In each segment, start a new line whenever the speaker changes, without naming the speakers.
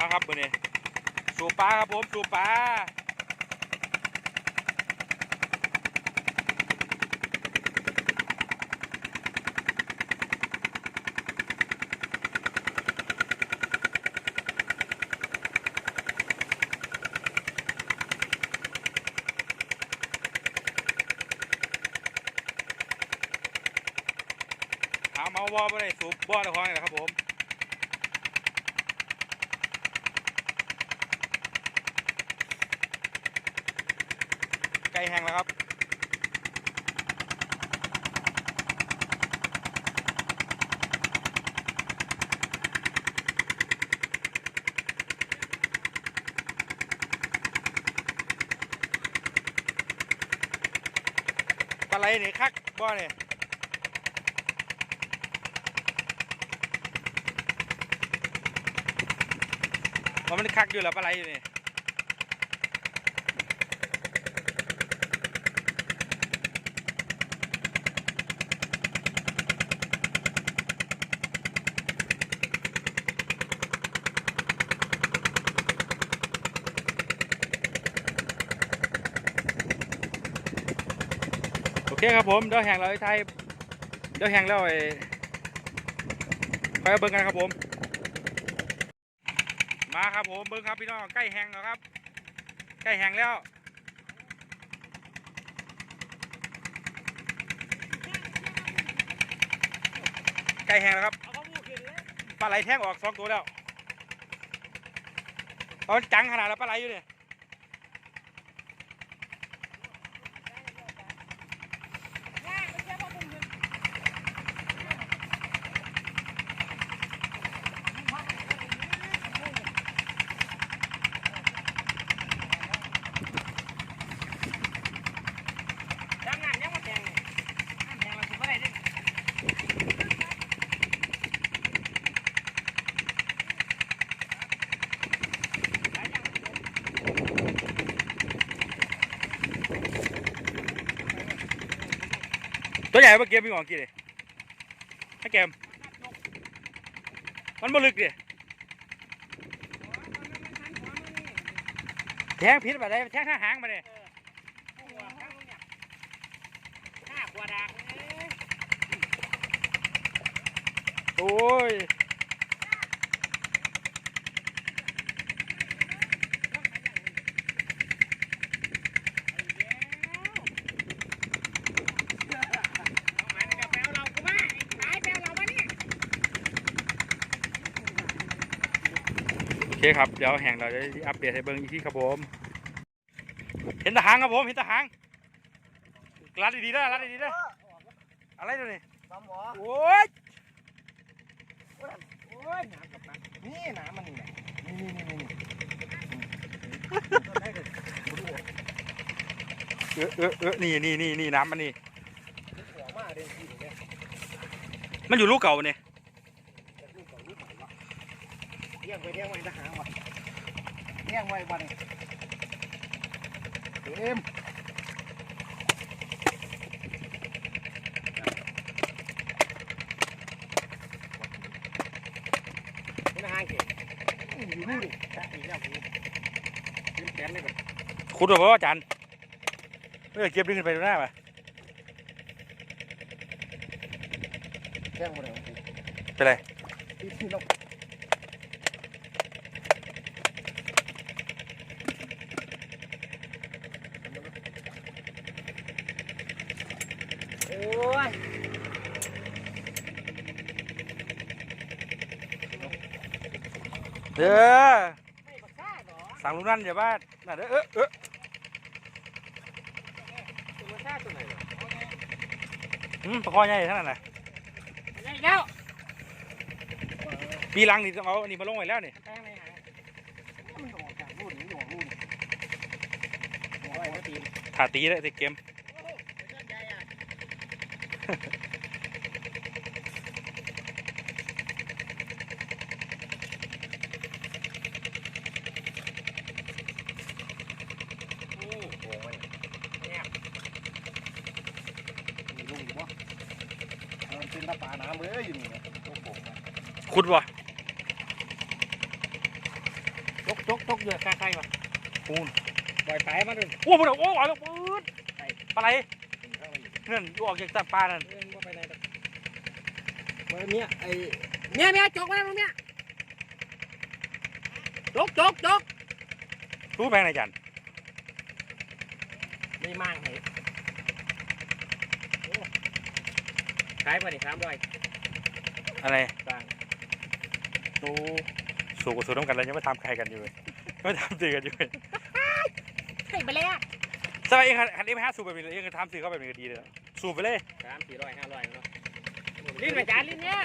เอาครับมือนี้สูบปลาครับผมสูบปลาหาเมาวอไม่ได้สูบบ่อตะคองนี่แหละครับผม ไก่แห้งแล้วครับ ปลาไหลนี่คักบ่เนี่ยมันคักอยู่แล้วปลาไหลอยู่นี่ เคครับผมเดี๋ยวแห่งเราไอ้ไทยเดี๋ยวแห่งแล้วไอ้คอยเอาเบิ่งกันครับผม มาครับผมเบิ่งครับพี่น้องใกล้แห่งแล้วครับ ใกล้แห่งแล้วใกล้แห่งแล้วครับปลาไหลแท่งออกสองตัวแล้วตอนจังขนาดแล้วปลาไหลอยู่เนี่ยา
งไม่ใช่ว่าผมขึ้นจังงานยังมาแทงนี่แทงเราสิบ่ได้เด้
ตัวใหญ่เมื่อกี้พี่หมอกี่เลยให้แกมมันบ่ลึกดิแทงพิษแบบไหนแทงข้างหางมาเนี่ย
ห้าขวดากเอ้ย
โอ้ย
เอาหมายในกระเป๋าเรากูมาไอ้ขายแปลเรามานี่
โอเคครับ เดี๋ยวแห่งเราจะอัปเดตให้เบิ่งอีกทีครับผม เห็นทหารครับผม เห็นทหารรัดดีๆนะรัดดีๆนะอะไรตัวนี้
ปลาหมอ
โอ้ย
โอ้ยหนามกับมันนี่หนามมันนี่แหละนี่นี่นี่นี่
เออเออเออนี่นี่นี่นี่น้ำมันนี่
หัวมาเดินที่เนี่ย
มันอยู่ลูกเก่าเนี่ย
ลูกเก่าลูกใหม่วะ เลี้ยงไปเลี้ยงไว้ทหารวะเลี้ยงไว้วันเต็มนี่นะฮะเก๋อยู่นู่นดิแค่อีกแล้วกูเป็นแขนเลยแบบ
ขุดหรือเปล่าอาจารย์เออเก็บดึงขึ้นไปดูหน้าป่ะ
แข้งหมดเลย
เป็นไร
ที่ที่เรา
โอ้ย
เด้อ
ไม่บักซ่าหรอ
สั่งลุงนั่นอย่าบ้าน่ะเด้อเออเออ
ตัวบักซ่าตัวไหนวะ
หืมปลาคอใหญ่เท่านั้นน่ะ
ใหญ่แล้ว
ปีหลังนี่ต้องเอาอันนี้มาลงไว้แล้วนี่
แป้งไหนหา
มันออกจากรุ่นนี้ออกรุ่นโอ้ยว่าตีน
ถ่าตีได้ติดเกม
โอ้โหเส้นใหญ่อะโอ้
โอ้ย
เนี่ย
มีลุงอยู่ปะมันเป็นตาป่าน้ำ เลยอยู่นี่นะโอ้โห
ขุดวะ
ตกตกเดือดคาใครวะ
ปูน
ปล่อยไปมาดู
โอ้มันโอ้ยแล้วปื๊ดปลาไหลเงื่อนอยู่ออกจากตักปลานั่น
เรื่องว่าไปไหนเมื่อเนี้ยไอ้เมียเมียจกมาแล้วเมียจกจกจก
รู้แพงไหนจัน
ไม่มั่งเหรขายไปนี่สามร้อย
อะไร
ต่าง
ดูสูงกับสูงน้ำกันแล้วยังไม่ทำใครกันอยู่เลยไม่ทำสื่อกันอยู่เลย
ให้ไปเลยอะ
สมัยเองคันนี้ไม่ฮะสูบแบบนี้เลยเองก็ทำสื่อเข้าแบบนี้ก็ดีเลยสูบไปเลย
สามสี่ร้อยห้าร้อยเนาะ
ลิ้นไปจานลิ้นเนี่ย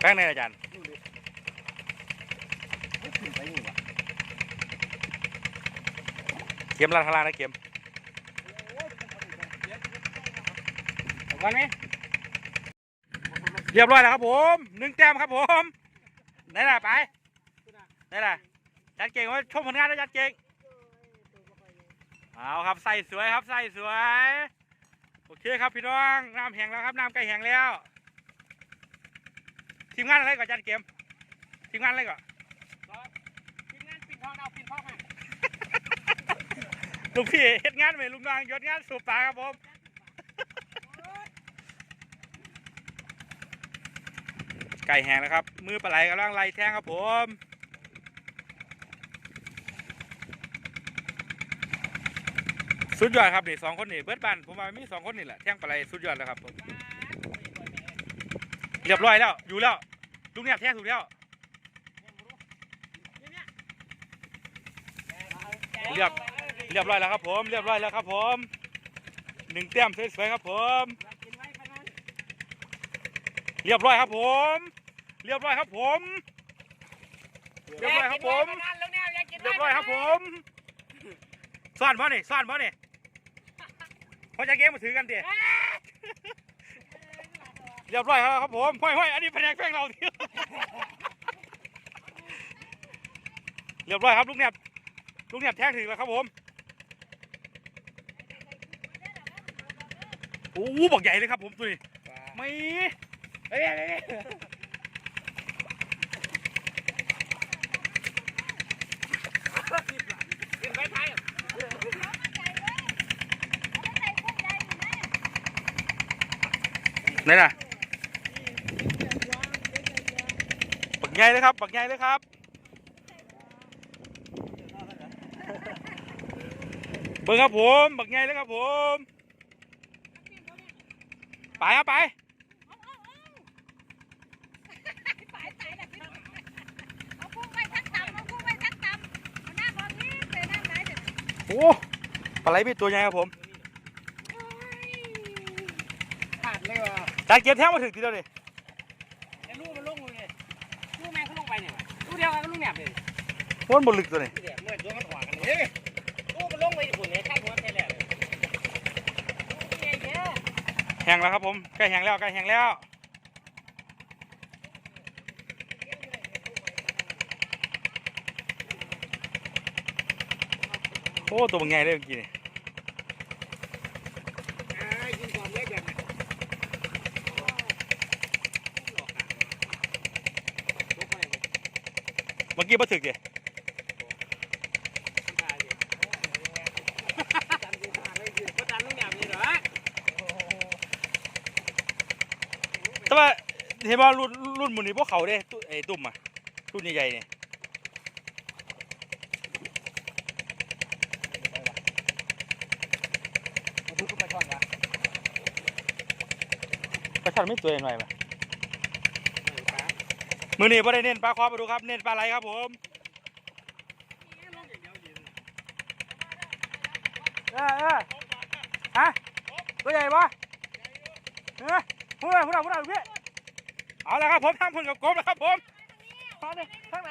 แพงไหนอาจารย์
ขึ้นไปนี่วะ
เข็มลาทางล่างนะเข็ม
วันไหม
เรียบร้อยแล้วครับผมหนึ่งแต้มครับผมไหนล่ะไปไหนล่ะจัดเก่งว่าชมผลงานแล้วจัดเก่งเอาครับใส่สวยครับใส่สวยโอเคครับพี่น้องน้ำแห้งแล้วครับน้ำใกล้แห้งแล้วทีมงานอะไรก่อนจัดเกมทีมงานอะไรก่อน
ทีมงานปิดทองเอาปิดทองมา
ลูกพี่เฮ็ดงานไหมลูกน้องยศงานสูบปลาครับผม ก่แห้งแล้วครับ มือปลาไหลกำลังไล่แทงครับผมสุดยอดครับนี่สองคนนี่เบิดบันผมว่ามีสองคนนี่แหละแทงปลาไหลสุดยอดแล้วครับผมเรียบร้อยแล้วอยู่แล้วลูกเนี่ยแทงถูกแล้วเรียบเรียบร้อยแล้วครับผม เรียบร้อยแล้วครับผมหนึ่งแต้มสวยๆครับผม เรียบร้อยครับผม เรียบร้อยครับผม เรียบร้อยครับผม เรียบร้อยครับผมซ่อนบ่นี่ซ่อนบ่นี่พอจะเกมมาถือกันดิเรียบร้อยแล้วครับผมห้อยห้อยอันนี้แผนกแป้งเราที่เรียบร้อยครับลูกเนี่ยลูกเนี่ยแทงถึงแล้วครับผมโอ้โหบักใหญ่เลยครับผมตัวนี้ไม่
เฮ้ยเฮ้ย
ขึ้นไปท้าย
ไหนล่ะบักใหญ่เลยครับบักใหญ่เลยครับเบิ่งครับผมบักใหญ่เลยครับผมไปครับไป
ไปไปแบบนี้เอาพุ่งไปทักตำเอาพุ่งไปทักตำเอาหน้ามองนี่ไปหน้าไหนเด็ด
โอ้ปลาไหลเป็นตัวใหญ่ครับผม
ขาดเลย ว่ะ
การเก็บแท้งมาถึงทีเดียวเลย
ไอ้ลูกมันลงเลยลูกแม่เขาลงไปเนี่ยลูกเดียวกันก็ลูกแหนบเลย
ม้วนบนลึกตัวนี้
เดี๋ยวเมื่อตัวมันหวานกันเฮ้ย
ลูกมันลงไปฝุ่นเนี่ยข้างหัวแท้แล้วเลยเยอะ
แห้งแล้วครับผมใกล้แห้งแล้วใกล้แห้งแล้วโอ้ตัวมันใหญ่เลยเมื่อกี้นี่
อ่ากินความเล็กแบบนี้
เมื่อกี้มาถึกดิ
ก็ตันลูกแหนบนี่เหรอ
แต่ว่าเห็นว่ารุ่นรุ่นหมุนี่พวกเขาเด้ตุไอ้ตุ่มอะรุ่นใหญ่ๆเนี่ย
มาทุบไปก่อนนะ
ปลาช่อนไม่ตัวใหญ่ไหม มือนี่ไ่ได้เน้นปลาคอมาดูครับ เน้นปลาไหลครับผมเออเออฮะตัวใหญ่ปะเออพูดเลยพูดเลยพูดเลยพี่เอาละครับผมทำคนกับกบแล้วครับผมมาเนี่ยทางไหน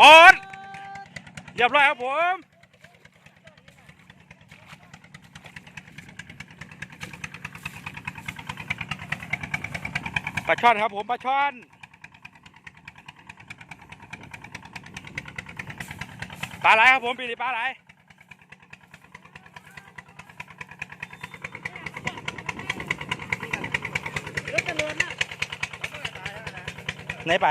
ปอนเรียบร้อยครับผมปลาช่อนครับผมปลาช่อนปลาไหลครับผมปีนี้ปลาไหล
ร
ไหนไป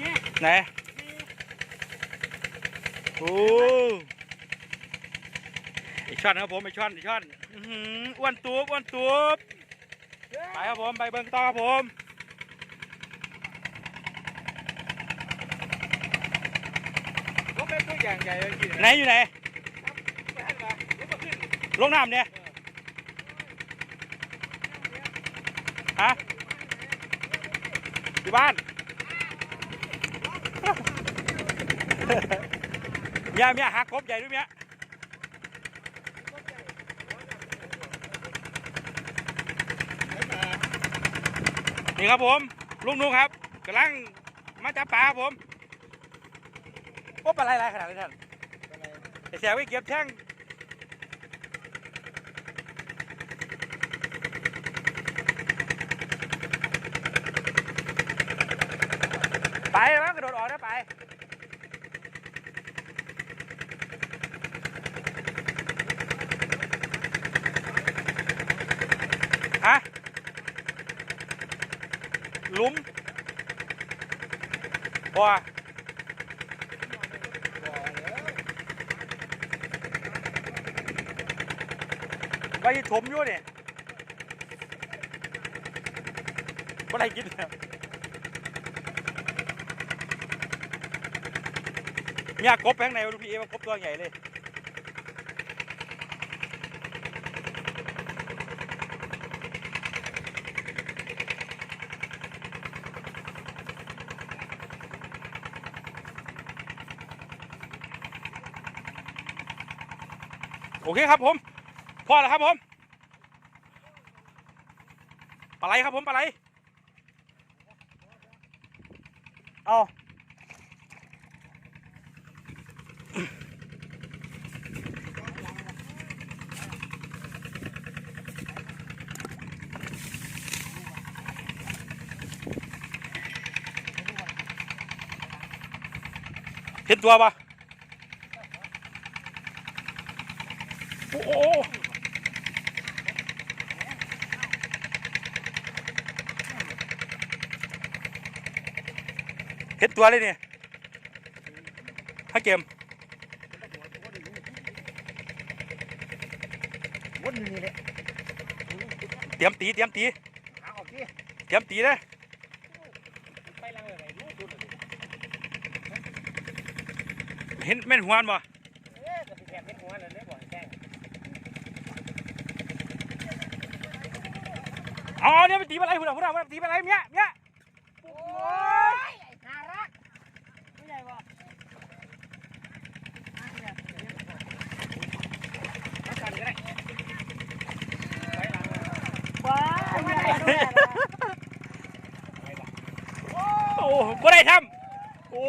เนี่ย
ไหนโอ้อีกช่อนครับผมอีกช่อนอีกช่อนอื้อหืออ้วนตูบอ้วนตูบไปครับผมไปเบิ่งต่อครับผม
ก็เป็นตัวอย่างใหญ่เลยกี่
ไหนอยู่ไหนลงน้ำเนี่ยฮะอยู่บ้าน เมียเมียหักกบใหญ่ด้วยเมียนี่ครับผมลุงนุงครับกำลังมาจับปลาครับผมโอ้ปลาไหลายขนาดนี้ท่านไอ้แสบไว้เก็บแท่งไปแล้วกระโดดออกได้ไป ฮะหลุม บัวไปถมอยู่เนี่ยบ่ได้กินแล้วมียกบแพงไหนลูกพี่เอว่ากบตัวใหญ่เลย อเคครับผมพอแล้วครับผมปลาไหลครับผมปลาไหลเอาเห็นตัวปะโอ้โหเห็น ตัวเลยเนี่ยฮักเกม
วนนี่เลย
เตรียมตีเตรียมตี
หาออกที่
เตรียมตีเลย
ไปลังอะไรรู้ตัวเลย
เห็นแม่นหัวมันบ่
เอ๊ะจะไปแข่งเป็นหัวเลยได้บ่อยแข่ง
เอาเอาเนี่ยไปตีปลาไหลหุ่นอะหุ่นอะหุ่นอะตีปลาไหลเมียเมีย
โอ้ยไอ้น่ารักผู้ใหญ่บอก
เอากันก็ได้ไปลัง
ว้ายไม่ได้ด้วยนะ
โอ้ บ่ได้ทำโอ้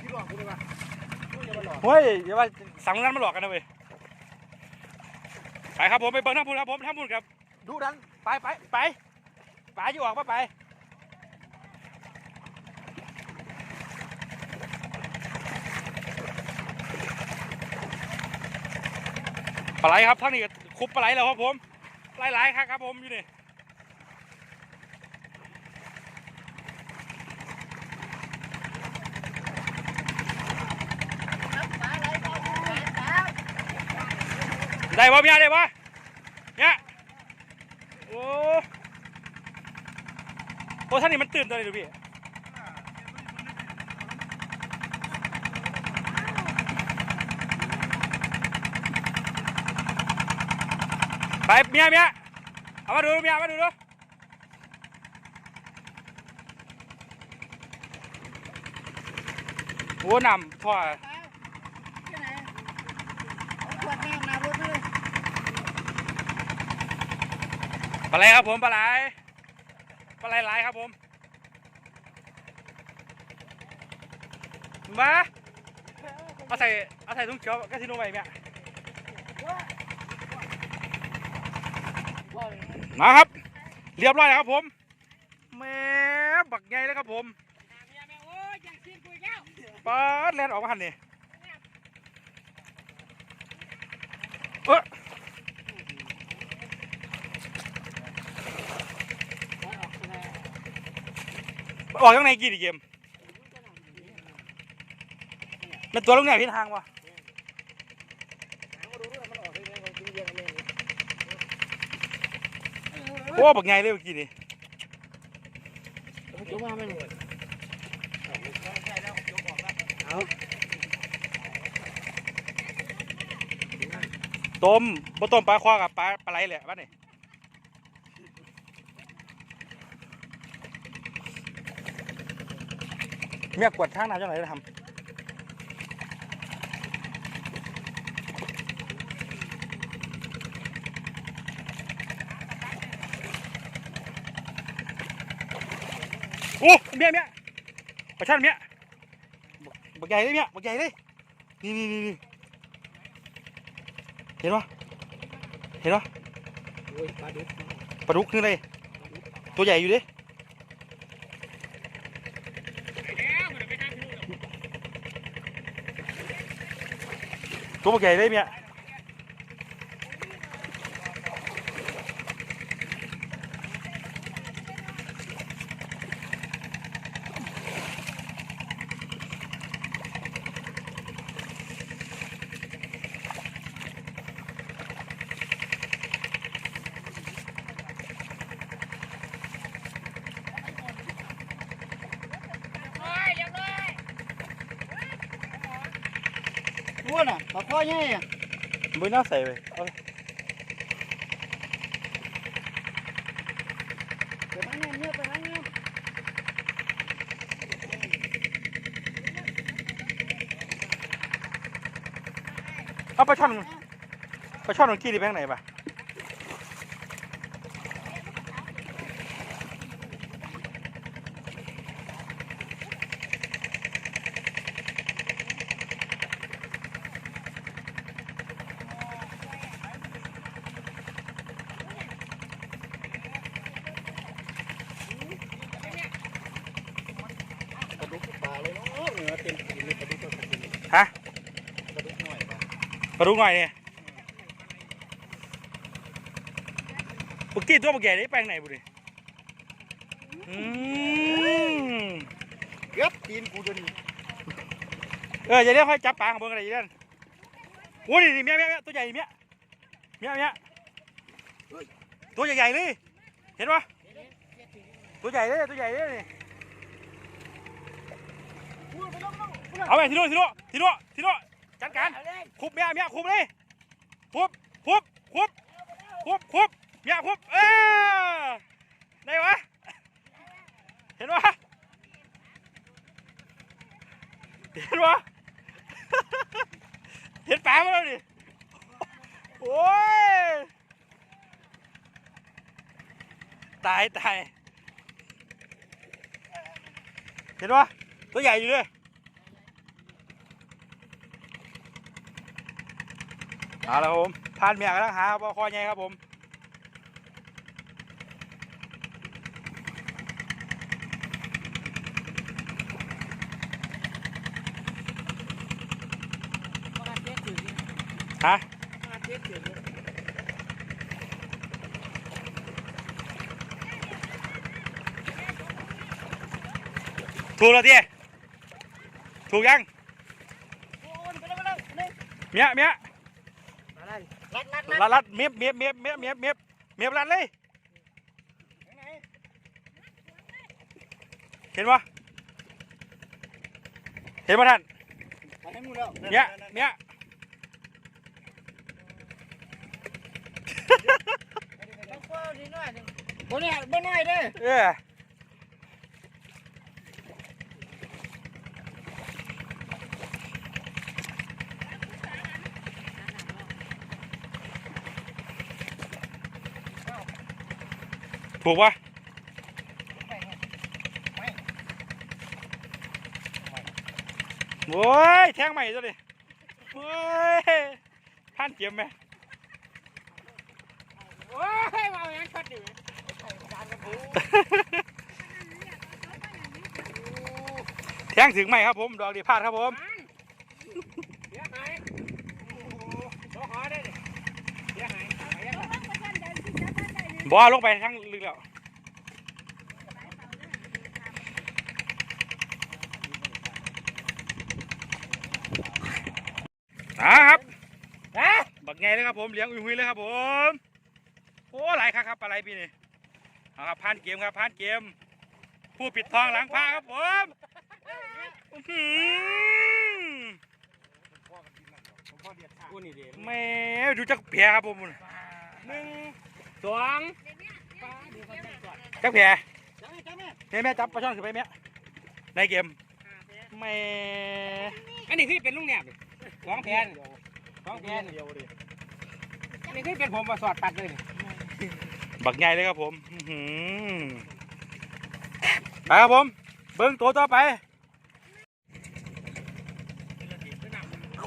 ที่หลอกกูเลยว่ะกูจะมาหลอก
เฮ้ยอย่าว่าสั่งนั้นมาหลอกกันนะเว้ยไปครับผมไปเบิ่งท่าพูนครับผมท่าพูนครับดูดันไปไปไปไปอยู่ออกมาไปปลาไหลครับท่านนี่คุบปลาไหลแล้วครับผม หลายๆครับครับผมอยู่นี่ได้ป่ะเมียได้ป่ะเนี่ยโอ้โอ้ท่านนี่มันตื่นตัวเลยดูพี่ เมียเมียเอามาดูเมียมาดูดูโอ้นำท่อ
ที่ไหนเอาขวดน้ำหน้ารถเลย
ปลาไหลครับผมปลาไหลปลาไหลหลครับผมมาเอาใส่เอาใส่ถุงเขียวก็ที่นุ่งไปเมีย มาครับ เรียบร้อยแล้วครับผมแม่บักใหญ่เลยครับผม
โอ้ยยังซีนกูอีกแล้ว
ปาดแลนออกมาหันนี่เออออกยังไงกี่ดิเกมมันตัวลูกเนี่ยพี่ทางวะ
หามาดูด้วยมันออกได้ไงของกินเยี่ยงแม่นี่
โอ้บักใหญ่เลยเมื่อกี้นี่
จุ๊บมาไม่หน่อยเอา
ต้มบ่ต้มปลาควากับปลาปลาไหลแหละบ้านนี่เมียกวดทางน้ำจังไหนทำ โอ้เมียเมียปลาช่อนเมียบักใหญ่เลยเมียบักใหญ่เลยนี่นี่นี่เห็นปะเห็นปะ
ปลาดุก
ปลาดุกนี่เลยตัวใหญ่อยู่ดิตัวบักใหญ่เลยเมีย
ม้วน อะปลาข้อใหญ่อะ
ไม่น่าใส่ไปเอา
ไปทางนี้เนี่ยไปทางนี้
เอาปลาช่อนปลาช่อนมันกี้ดีไปทางไหนปะ
ปลาดุกปลาเลยเนาะเหนือเต็มตีนเลยปลาดุกก็ปลาดุก
ฮะ
ปลาดุกหน่อยปลา
ปลา ดุกหน่อยเนี่ยปกกี้ตัวบักใหญ่ได้ไปทางไหนบุดิอืม
เกือบตีนกูจน
เอออย่าเรียกค่อยจับปลาของเบิ่งอะไรอย่างนั้นโอ้ยนี่เมียเมียเมียตัวใหญ่เมียเมียเมียเฮ้ยตัวใหญ่ๆเลยเห็นปะตัวใหญ่เลยตัวใหญ่เลยนี่เอาไปทีโน่ทีโน่ทีโน่ทีโน่ จัดการคุบเมียเมียคุบเลยคุบคุบคุบคุบคุบเมียคุบเออได้วะเห็นปะเห็นปะเห็นปลามาแล้วดิโอ้ยตายตายเห็นปะตัวใหญ่อยู่เลย เอาละครับผมพานเมียกำลังหาปลาคอใหญ่ครับผมฮะ
ถู
กแล้วที่ถูกยังเมียเมีย
รั
ดรัด
รัดรัดเมียบเมียบเมียบเมียบเมียบเมียบเมียบรัดเลยเห็นปะเห็นปะท่าน
ไปให้หมูแล้ว
เมียเมีย
ต้องเฝ้าดีหน่อยหนึ่ง
บ่เนี่ยบ่น้อยเด้อ
ถูกปะโอ้ยแทงใหม่ตัวดิโอ้ยท่านเจ็บไหม
โอ้ยมาอย่างชัดดิ
แทงถึงไหมครับผม ดอกดีพลาดครับผม
เสียหายโอ้โหขอขอได้ดิเสียหายหายยังไง
บ่ลงไปทั้งลึกแล้วนะครับ
ฮะ
บักไงเลยครับผมเลี้ยงอุ้ยๆเลยครับผมโอ้หลายครับครับปลาไหลปีนี้เอาครับผ่านเกมครับผ่านเกม ผู้ปิดทองหลังพระครับผมอื้อหือ
กูนี่ดิ
แม่ดูจักแผลครับผม
หนึ่ง สอง
จักแผล
จับแม่จับแม่
แม่แม่จับปลาช่อนขึ้นไปแม่ในเกมแม่
อันนี้คือเป็นลุงแหนบสองแผ่นสองแผ่น
เดียวดิ
อันนี้คือเป็นผมมาสอดตัดเลยนี่
บักไงเลยครับผมอื้อหือไปครับผม เบิ้งตัวต่อไป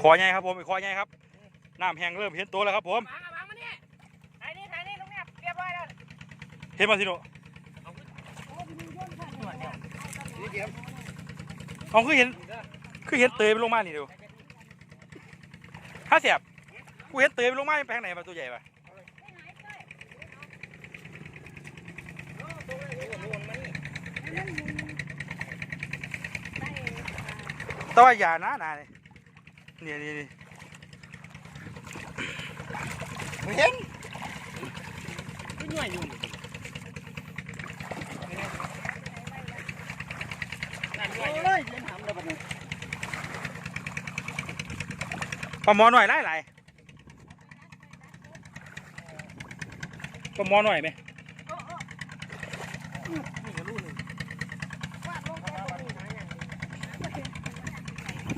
คอใหญ่ครับผมคอใหญ่ครับน้ำแห้งเริ่มเห็นตัวแล้วครับผม
เห็
นมาสิโน
นี่เดียว
เอาคือเห็นคือเห็นเตยไปลงมานี่เดียวถ้าเสียบกูเห็นเตยไปลงมาไปทางไหนมาตัวใหญ่ปะแตัวาอย่านะนาเนี่ยนี่นี่นี่
ไม่เห็น
คือหน่วยอยู่นั่นหน่วยอยู่
โอ้ยเห็นหำเลยบัดนี้
ปลาหมอหน่อยไล่ไหลายปลาหมอหน่อยไหม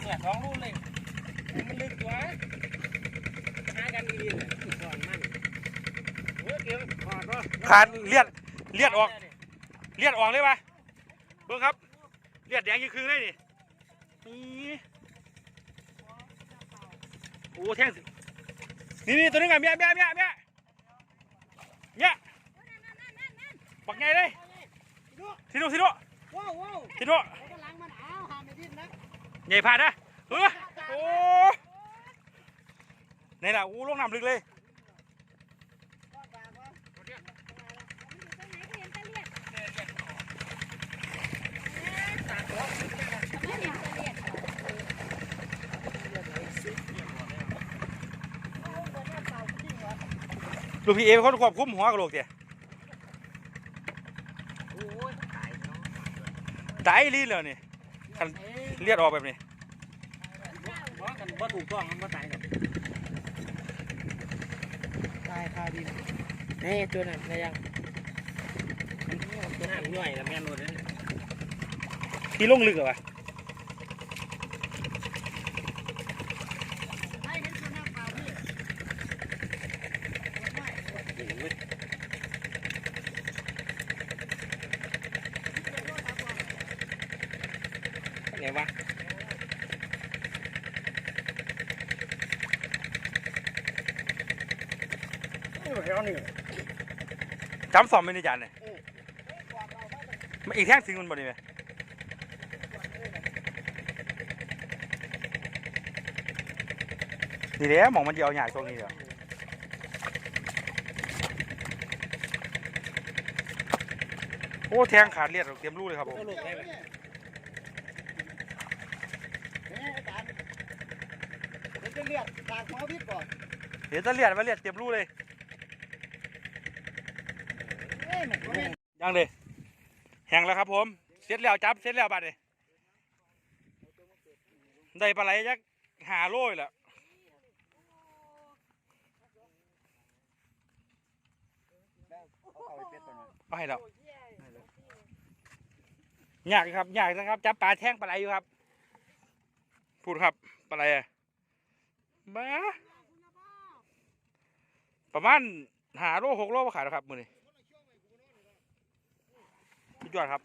เนี่ยสองลูกเลยมันลึกตัวหากันดีๆเลยสอนมันเฮ้ยเกี่ยวขอดวะ
ขาดเลียดเลียดออกเลียดออกเลยปะเบิ่งครับ เลียดแดงยี่ครึ่งเลยนี่นี่โอ้แท่งนี่นี่ตัวนึงอะเมียเมียเมียเมียเมียปักไงเลยสิโนสิโน
ว้วว้าว
สิโน
ไอ้กำลังมันอ้าวหามไปดิ้นนะ
ใหญ่พลาดนะเออโอ้นี่แหละอู้ลงน้ำลึกเลย ลูกพี่เอเป็นคนควบคุมหัวกระโหลกเตี๋ย
โอ้ยตายเนาะ
ตายลีแล้วนี่คันเลียดออกแบบนี้
เพราะกันบ่ถูกต้องมันบ่ตายหรอก
ตายคาดิน
นี่ตัวนั้นอะไรยังตัวนั้นหน่วยแล้วแม่นรถเลย
ที่ลงลึกเหรอวะ
ให้เห็นตัวหน้าเปล่าพี่
ไหนวะ
นี่แถวนี้
จำสอมไม่ได้จานเลยมันอีกแท่งสิงมันบ่นี่ไหมนี่แหละหมองมันจะเอาหยาดตรงนี้เดียวโอ้แทงขาดเลียดเตรียมรูเลยครับผม
ตัวลูกได้ไหม
นี่อาจารย์เดี๋ยวจะเลือด ตากหมอพิษก่อน
เดี๋ยวจะเลียดมาเลียดเตรียมรูเลย
เอ้ยมันก็แม่น
ยังเลยแห้งแล้วครับผมเสร็จแล้วจับเสร็จแล้วบัดนี้ได้ปลาไหลจักหาโลยแหละ
เอาไปเป็ดตัวนั้น
เอาให้แล้วยากอยู่ครับยากนะครับจับปลาแท่งปลาไหลอยู่ครับ พูดครับปลาไหลอะ บ้าประมาณหาโลหกโลมาขายแล้วครับมือนี้สุดยอดครับ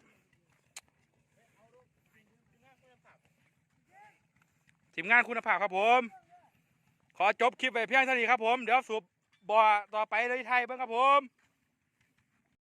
ทีมงานคุณภาพครับผม ขอจบคลิปไปเพียงเท่านี้ครับผม เดี๋ยวสูบบ่อต่อไปเลยไทยเบิ่งครับผม